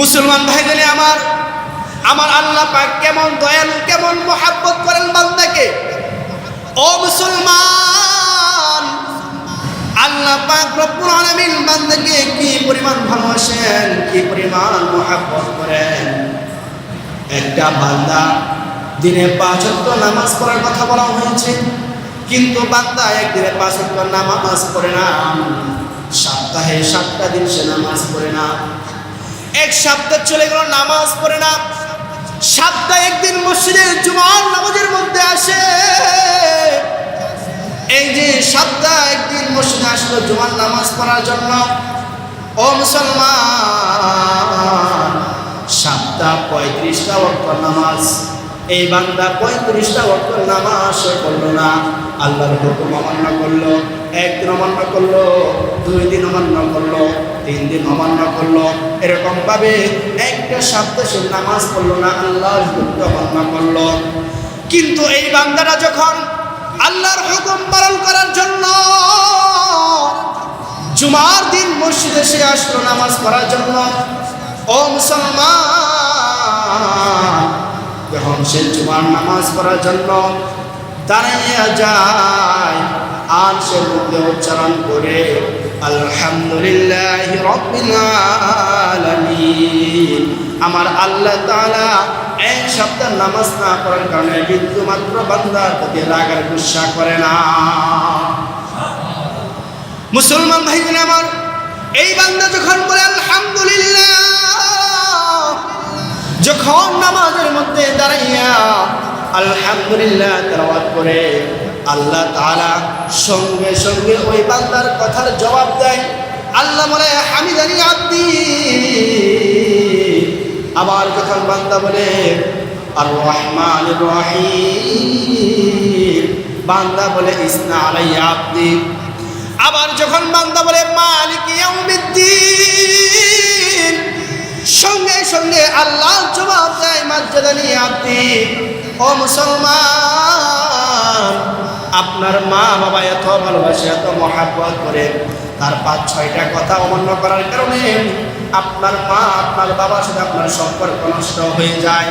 মুসলমান ভাইগুলি আমার আমার আল্লাহ পাক কেমন দয়ালু, কেমন মহাব্বত করেন বান্দাকে? ও মুসলমান, আল্লাহ পাক রব্বুল আলামিন বান্দাকে কি পরিমাণ ভালোবাসেন, কি পরিমাণ মহাব্বত করেন? একটা বান্দা দিনে পাঁচ নামাজ পড়ার কথা বলা হয়েছে, কিন্তু বান্দা একদিনে পাঁচ নামাজ পড়ে না। সপ্তাহে সাতটা দিন সে নামাজ পড়ে না। এক সপ্তাহ চলে গেল, নামাজ পড়ে না। সপ্তাহে একদিন মসজিদে জুমার নামাজের মধ্যে আসে। এই যে সপ্তাহ একদিন মসজিদে আসলো জুমার নামাজ পড়ার জন্য। ও মুসলমান সাতটা পঁয়ত্রিশটা অক্ষর নামাজ। এই বান্দা পঁয়ত্রিশটা অক্ষর নামাজ সে করল না। আল্লাহর হুকুম অমান্য করল, একদিন অমান্য করল, দুই দিন অমান্য করল, তিন দিন অমান্য করল। এরকম ভাবে একটা সপ্তাহ সে নামাজ পড়ল না, আল্লাহর হুকুম অমান্য করল। কিন্তু এই বান্দাটা যখন আল্লাহর হুকুম পালন করার জন্য জুমার দিন মসজিদে সে আসলো নামাজ পড়ার জন্য, ও মুসলমান, যখন সে জুমার নামাজ পড়ার জন্য দাঁড়াইয়া যায়, আর সে মধ্যে উচ্চারণ করে আলহামদুলিল্লাহ আলামিন। আমার আল্লাহ তাআলা এক সপ্তাহ নামাজ না পড়ার কারণে বিন্দু মাত্র বান্দার প্রতি রাগার গুসা করে না। মুসলমান ভাই বোন আমার, এই বান্দা যখন বলে আলহামদুলিল্লাহ, যখন নামাজের মধ্যে দাঁড়াইয়া আলহামদুলিল্লাহ তেলাওয়াত করে আল্লাহ তাআলা সঙ্গে সঙ্গে ওই বান্দার কথার জবাব দেয়। আল্লাহ বলে, হামিদানি আব্দি। আবার যখন বান্দা বলে আর রহমান রহিম। বান্দা বলে, ইসনা আলাইয়া আব্দি। আবার যখন বান্দা বলে, মালিক সঙ্গে সঙ্গে আল্লাহ জবাব দেয় মর্যাদা নিয়ে আপনি ও মুসলমান আপনার মা বাবা এত ভালোবাসে, এত মহাব্বত করে, তার পাঁচ, ছয়টা কথা অমান্য করার কারণে আপনার মা, আপনার বাবার সাথে আপনার সম্পর্ক নষ্ট হয়ে যায়।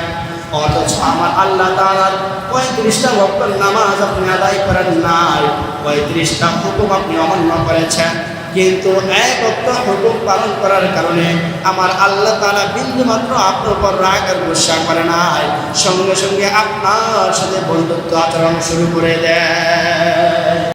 অথচ আমার আল্লাহ তালার পঁয়ত্রিশটা ভক্তর নামাজ আপনি আদায় করেন নাই, পঁয়ত্রিশটা হুকুম আপনি অমান্য করেছেন। কিন্তু এক অক্ট হুকুম পালন করার কারণে আমার আল্লাহ তারা বিন্দু মাত্র আপনার উপর রাগ আর গুসা করে নাই। সঙ্গে সঙ্গে আপনার সাথে বন্ধুত্ব আচরণ শুরু করে দেয়।